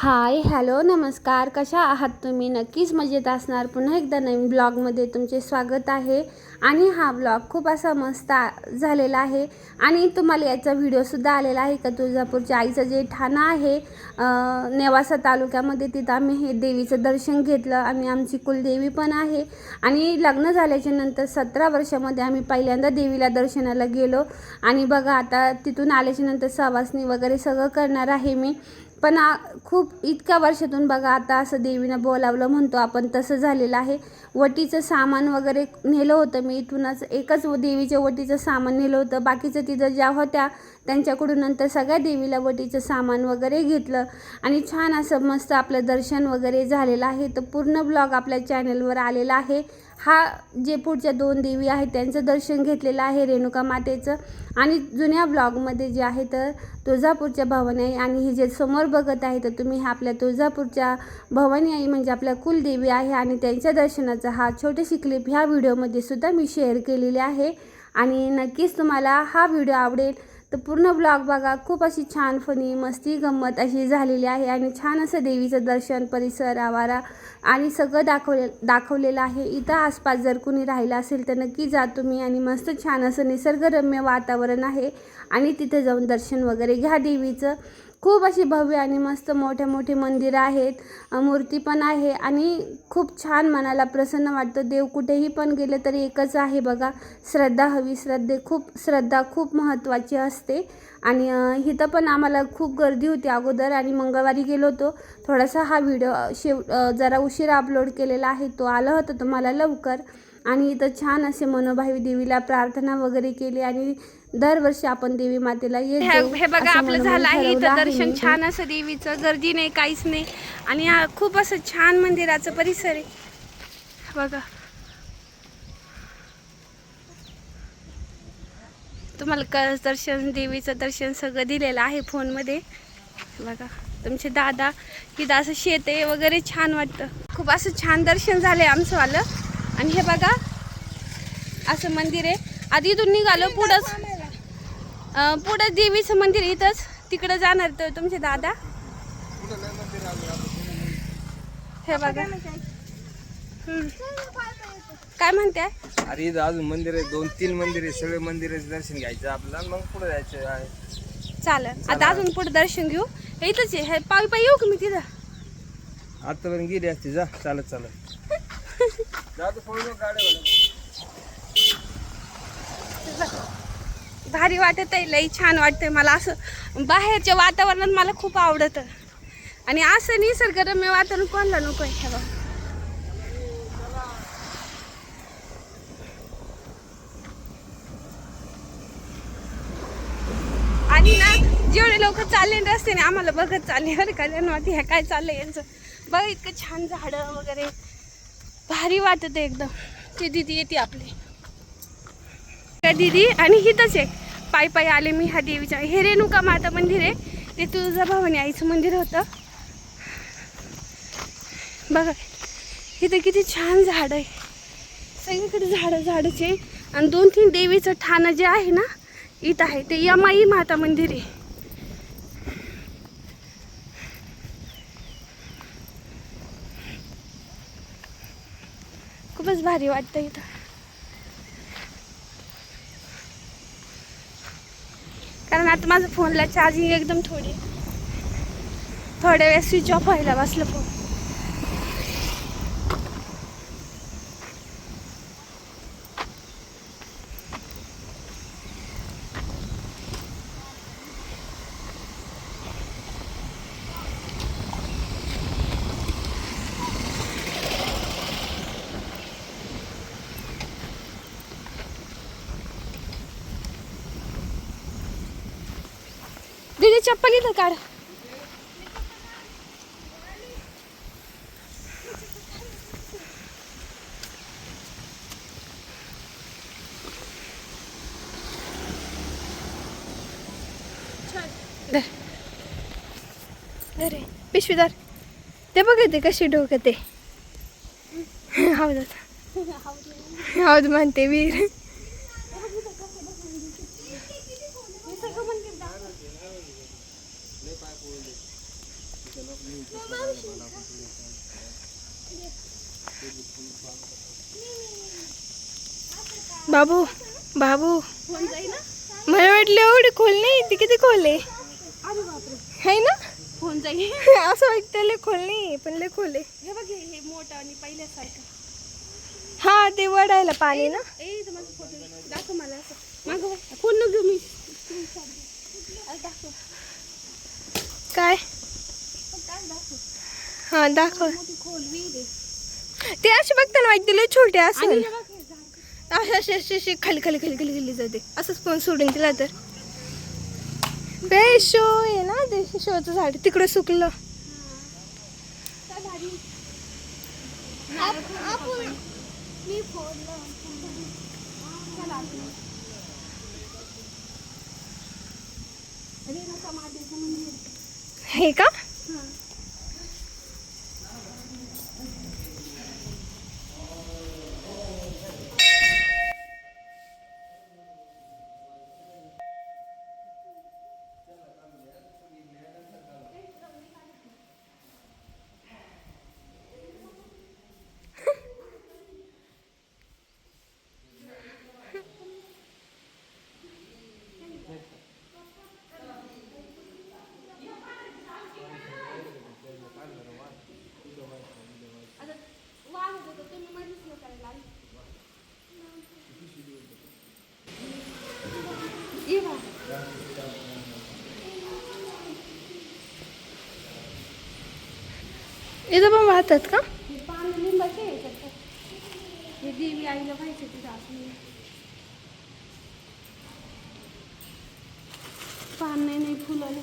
Hi hello नमस्कार. कशा आहात तुम्ही? नक्कीच मजेत असणार. पुन्हा एकदा नवीन ब्लॉगमध्ये तुमचे स्वागत आहे. आणि हा ब्लॉग खूप असा मस्त झालेला आहे. आणि तुम्हाला याचा व्हिडिओसुद्धा आलेला आहे का? तुळजापूरच्या आईचं जे ठाणं आहे नेवासा तालुक्यामध्ये तिथं आम्ही हे देवीचं दर्शन घेतलं. आणि आमची कुलदेवी पण आहे. आणि लग्न झाल्याच्यानंतर सतरा वर्षामध्ये आम्ही पहिल्यांदा देवीला दर्शनाला गेलो. आणि बघा आता तिथून आल्याच्यानंतर सवासणी वगैरे सगळं करणार आहे मी. पण खूप इतक्या वर्षातून बघा आता असं देवीनं बोलावलं म्हणतो आपण तसं झालेलं आहे. वटीचं सामान वगैरे नेलं होतं मी इथूनच एकच देवीच्या वटीचं सामान नेलं होतं. बाकीचं तिथं ज्या होत्या त्यांच्याकडून नंतर सगळ्या देवीला वटीचं सामान वगैरे घेतलं. आणि छान असं मस्त आपलं दर्शन वगैरे झालेलं आहे. तर पूर्ण ब्लॉग आपल्या चॅनलवर आलेला आहे. हा जे पुढच्या दोन देवी आहेत त्यांचं दर्शन घेतलेलं आहे रेणुका मातेचं. आणि जुन्या ब्लॉगमध्ये जे आहे तर तुळजापूरच्या भवानी आई आणि हे जे समोर बघत आहे तर तुम्ही हा आपल्या तुळजापूरच्या भवानी आई म्हणजे आपल्या कुलदेवी आहे आणि त्यांच्या दर्शनाचा हा छोटीशी क्लिप ह्या व्हिडिओमध्ये सुद्धा मी शेअर केलेली आहे. आणि नक्कीच तुम्हाला हा व्हिडिओ आवडेल. तर पूर्ण ब्लॉग बघा. खूप अशी छान फनी मस्ती गंमत अशी झालेली आहे आणि छान असं देवीचं दर्शन परिसर आवारा आणि सगळं दाखवले दाखवलेलं आहे. इथं आसपास जर कुणी राहिलं असेल तर नक्की जा तुम्ही आणि मस्त छान असं निसर्गरम्य वातावरण आहे आणि तिथे जाऊन दर्शन वगैरे घ्या देवीचं. खूप अशी भव्य आणि मस्त मोठे मोठे मंदिरं आहेत. मूर्ती पण आहे आणि खूप छान मनाला प्रसन्न वाटतं. देव कुठेही पण गेले तरी एकच आहे बघा. श्रद्धा हवी श्रद्धे खूप श्रद्धा खूप महत्त्वाची असते. आणि इथं पण आम्हाला खूप गर्दी होती अगोदर आणि मंगळवारी गेलो होतो. थोडासा हा व्हिडिओ शेव जरा उशिरा अपलोड केलेला आहे. तो आला होता तुम्हाला लवकर. आणि इथं छान असे मनोभावी देवीला प्रार्थना वगैरे केली आणि दरवर्षी आपण देवी मातेला येत हे बघा आपलं झालं आहे इथं आहे दर्शन. मी. छान असं देवीचं गर्दी नाही काहीच नाही. आणि खूप असं छान मंदिराचं परिसर आहे. बघा. तुम्हाला कळस दर्शन देवीचं दर्शन सगळं दिलेलं आहे फोनमध्ये. बघा तुमचे दादा इथं असं शेत आहे वगैरे छान वाटतं. खूप असं छान दर्शन झालंय आमचं आलं आणि हे बघा असं मंदिर आहे. आधी इथून निघालो पुढंच अं, पुढं देवीचं मंदिर इथंच. तिकडं जाणार तर तुमचे दादा. हे बघा. काय म्हणते अरे इथं अजून मंदिर आहे. दोन तीन मंदिर आहे. सगळे मंदिराचं दर्शन घ्यायचं आपलं आणि मग पुढे जायचं आहे. चालेल. आता अजून पुढे दर्शन घेऊ. हे इथंच आहे. हे पायी पायी येऊ का मी तिथं? आतापर्यंत गेली असती. जा. चालत चालत जा तू पळू नको गाड्या भारी वाटत आहे लई छान वाटतंय मला असं. बाहेरच्या वातावरणात मला खूप आवडतं. आणि असं निसर्गरम्य वातावरण कोणाला नको आहे बघ. आणि ना जेवढे लोक चालले ना रस्त्याने आम्हाला बघत चालले बरं का वाटते ह्या काय चाललंय यांचं. बघ इतकं छान झाडं वगैरे. भारी वाटत आहे एकदम. ती दिदी येते आपली. का दीदी आणि हिथंच आहे. पायी पायी आले मी ह्या देवीच्या. हे रेणुका माता मंदिर आहे. ते तुळजाभवानी आईचं मंदिर होतं. बघा इथं किती छान झाड आहे. सगळीकडे झाडं झाडचे आणि दोन तीन देवीचं ठाणं जे आहे ना इथं आहे. ते यमाई माता मंदिर आहे. खूपच भारी वाटतं इथं. कारण आता माझं फोनला चार्जिंग एकदम थोडी थोड्या वेळ स्विच ऑफ व्हायला बसलं फोन. दीदी चप्पल इथं काढ. अरे पिशवीदार. ते बघ ते कशी डोकं ते. हौद हौद म्हणते वीर. बाबू बाबू. मला वाटलं एवढी खोल नाही ती किती खोल आहे? अरे है ना? फोन जाईल असं वाटतं लय खोल नाही पण लय खोल आहे. हे बघ हे- मोठं आणि पहिल्यासारखं हा ते वडायला पाणी ना. ए माझा फोटो दाखव मला असं मागं फोन न घेऊ मी दाखव काय? हा दाखव. ते असे बघताना वाटते लय छोटे असेल. असे असे असे असे खाली खाली खाली खाली खाली जाते. असंच फोन सोडून दिला तर. बे शो आहे ना ते शोचं झाड. तिकडे सुकलं. हे. का ये बा. इथं पण वाहतात का? पान लिंबाचे हे देवी आईला पाहिजे पान नाही नाही फुलं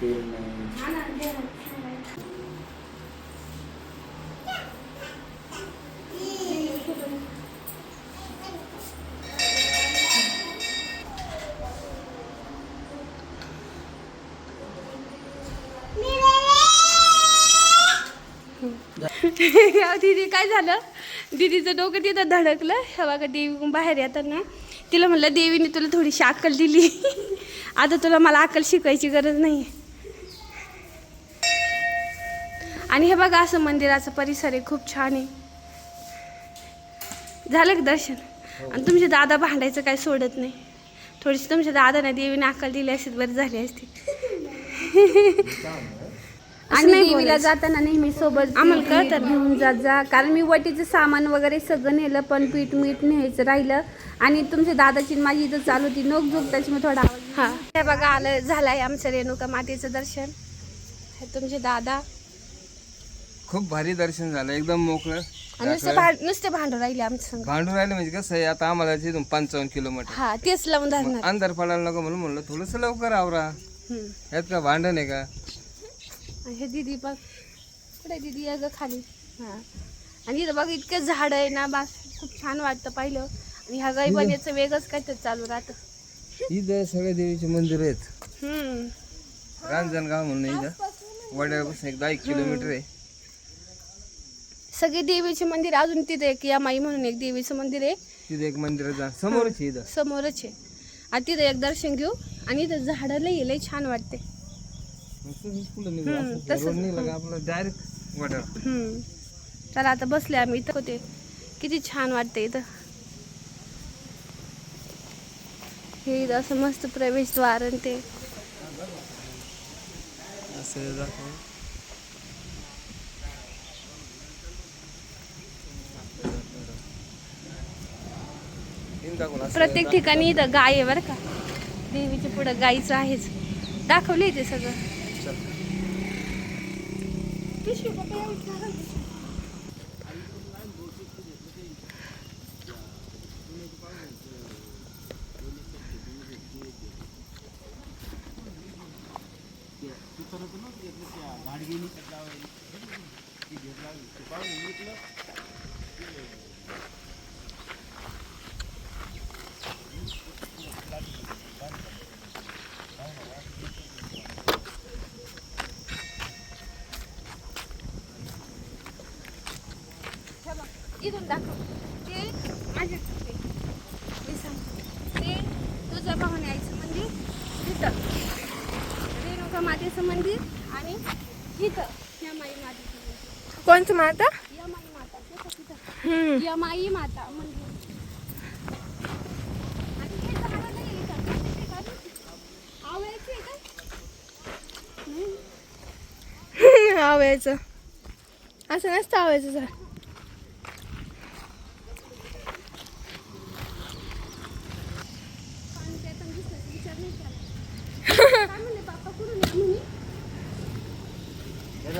तेल नाही दीदी काय झालं? दीदीचं डोकं तिथं धडकलं. हे का देवी बाहेर येताना. तिला म्हणलं देवीने तुला थोडीशी अक्कल दिली. आता तुला मला अक्कल शिकायची गरज नाही आणि हे बघा असं मंदिराचा परिसर आहे खूप छान आहे. झालं का दर्शन? आणि तुमचे दादा भांडायचं काय सोडत नाही. थोडीशी तुमच्या दादाने देवीने अक्कल दिली असती बरी झाली असती. असं आणि देवीला. जाताना नेहमी सोबत आम्हाला कळतं. घेऊन जात जा. कारण मी वटीचं सामान वगैरे सगळं नेलं पण पीठ मीठ न्यायचं राहिलं. आणि तुमच्या दादाची माझी इथं चालू होती नोक झोक त्याची मी थोडा आवाज हा. हे बघा आलं झालंय आमचं रेणुका मातेचं दर्शन. हे तुमचे दादा. खूप भारी दर्शन झालं एकदम मोकळं. आणि नुसते भांड नुसते भांडू राहिले आमच्या संग. भांडून राहिलं म्हणजे कसं आहे आता आम्हाला तिथून पंचावन्न किलोमीटर. हा तेच लावून धरणार. अंधार पडायला नको म्हणून म्हणलं थोडस लवकर आवरा. हम्म. यात का भांडण आहे का? आणि हे दिदी बघ कुठे दिदी? आहे ग खाली. हा. आणि इथं बघ इतके झाड आहे ना बास. खूप छान वाटतं पाहिलं. आणि ह्या गाईबाण्याचं वेगळंच काहीतरी चालू राहतं. इथं सगळे देवीचे मंदिर आहेत. हम्म. रांजणगाव म्हणून इथं. वड्यापासून एक दहा एक किलोमीटर आहे. सगळे देवीचे मंदिर अजून तिथे एक यमाई म्हणून एक देवीचं मंदिर आहे. तिथे एक मंदिर समोरच आहे इथं. समोरच आहे. आणि तिथं एक दर्शन घेऊ. आणि इथं झाडं लई लई छान वाटते. तसंच. हम्म, आपलं डायरेक्ट हम्म. चला आता बसले आम्ही इथं होते. किती छान वाटते इथं. हे इथं असं मस्त प्रवेशद्वार आणि ते. असं दाखव. प्रत्येक ठिकाणी इथं गाय आहे बरं का. देवीच्या पुढं गायीचं आहेच. दाखवले ते सगळं चल. पिशवी पप्पा एवढी झालं. हे बघ, इथून दाखव ते माझ्या ते मी सांगते ते तुझं पाहून यायचं मंदिर तिथं रेणुका मातेचं मंदिर आणि इथं यमाई मातेचं मंदिर. कोणचं माता? यमाई माता तिथं. तिथं यमाई माता मंदिर. इथं. ते? आवळ्याची असं नसतं आवायचं झाड.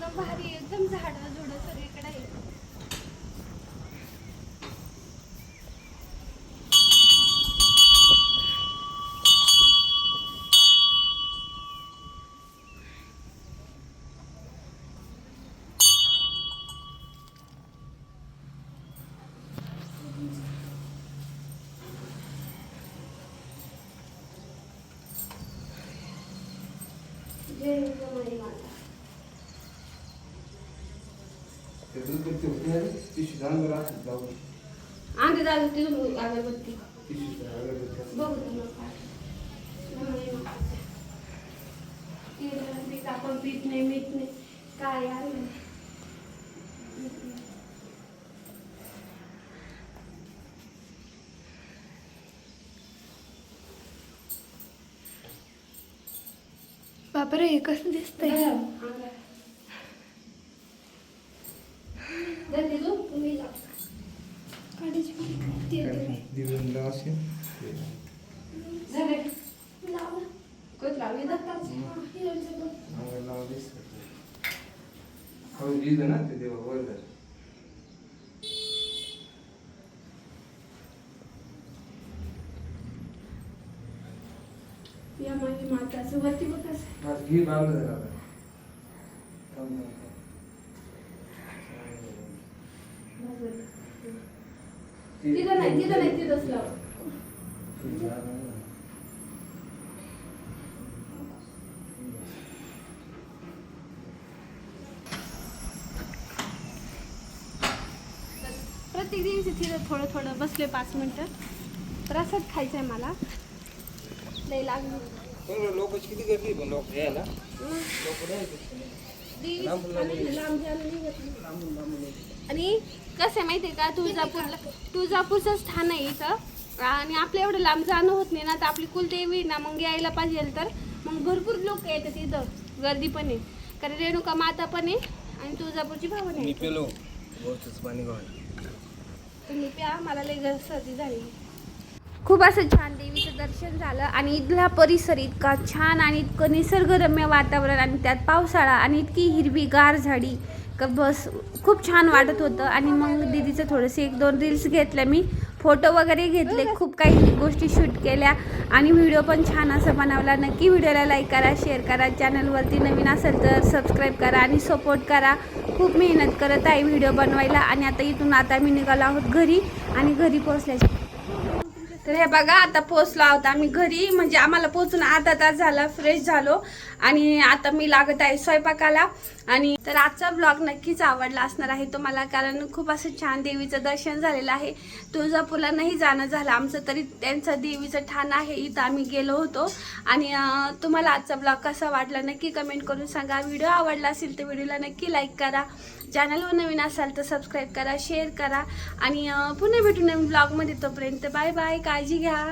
परिसर एकदम भारी आहे, एकदम झाडं झुडं सगळीकडे आहे जय जगन्नाथ माता. ते जाऊ दादा तिथून अगरबत्ती पिशवी अगरबत्ती बघू तुम्हाला आपण पीठ नाही मीठ नाही काय आणलं बापरे हे. कसं दिसतंय तुम्ही जा. काढायची का? ते- ते काय? दिवस असेल झाले. लाव ना. कोण लावली दत्ताची? हा, हिरोचं बघ. अंगाला लावा दिसत हो लिहिलं ना? ते देवा वर. या माझी माताचं वरती बघ. घी बांधलं जरा आता. थांब, थांब, थांब. ती- तिथं नाही तिथं नाही तिथंच लाव ती झालं ना. प्रत्येक दिवशी तिथं थोडं थोडं बसले पाच मिनटं. प्रसाद खायचा आहे मला. लई लागली. लोकांची किती गर्दी पण लोक यायला. लोक लांब नाही. आणि कसं आहे माहिती आहे का तुळजापूरला तुळजापूरचं स्थान आहे इथं. आणि आपल्या एवढं लांब जाणं होत नाही ना तर आपली कुलदेवी ना मग यायला पाहिजे तर. मग भरपूर लोक येतात इथं. गर्दी पण आहे. कारण रेणुका माता पण आहे आणि तुळजापूरची भावना आहे. पेलो. पाणी तुम्ही प्या मला ग- सर्दी झाली. खूप असं छान देवीचं दर्शन झालं आणि इथला परिसर इतका छान आणि इतकं निसर्गरम्य वातावरण आणि त्यात पावसाळा आणि इतकी हिरवीगार झाडी. का बस खूप छान वाटत होतं. आणि मग दीदीचं थोडंसं एक दोन रील्स घेतल्या. मी फोटो वगैरे घेतले खूप काही गोष्टी शूट केल्या. आणि व्हिडिओ पण छान असा बनवला. नक्की व्हिडिओला लाईक करा शेअर करा. चॅनलवरती नवीन असेल तर सबस्क्राईब करा आणि सपोर्ट करा. खूप मेहनत करत आहे व्हिडिओ बनवायला. आणि आता इथून आता मी निघालो आहोत घरी. आणि घरी पोहोचल्याच्या तर हे बघा आता पोचलो आहोत आम्ही घरी. म्हणजे आम्हाला पोचून अर्धा तास झाला फ्रेश झालो. आणि आता मी लागत आहे स्वयंपाकाला. आणि तर आजचा ब्लॉग नक्कीच आवडला असणार आहे तुम्हाला कारण खूप असं छान देवीचं दर्शन झालेलं आहे. तुळजापूरला नाही जाणं झालं. आमचं तरी त्यांचं देवीचं ठाण आहे इथं आम्ही गेलो होतो. आणि तुम्हाला आजचा ब्लॉग कसा वाटला नक्की कमेंट करून सांगा. व्हिडिओ आवडला असेल तर व्हिडिओला नक्की लाईक करा. चॅनलवर नवीन असाल तर सबस्क्राईब करा शेअर करा. आणि पुन्हा भेटू नवीन ब्लॉगमध्ये तोपर्यंत बाय बाय काळजी घ्या.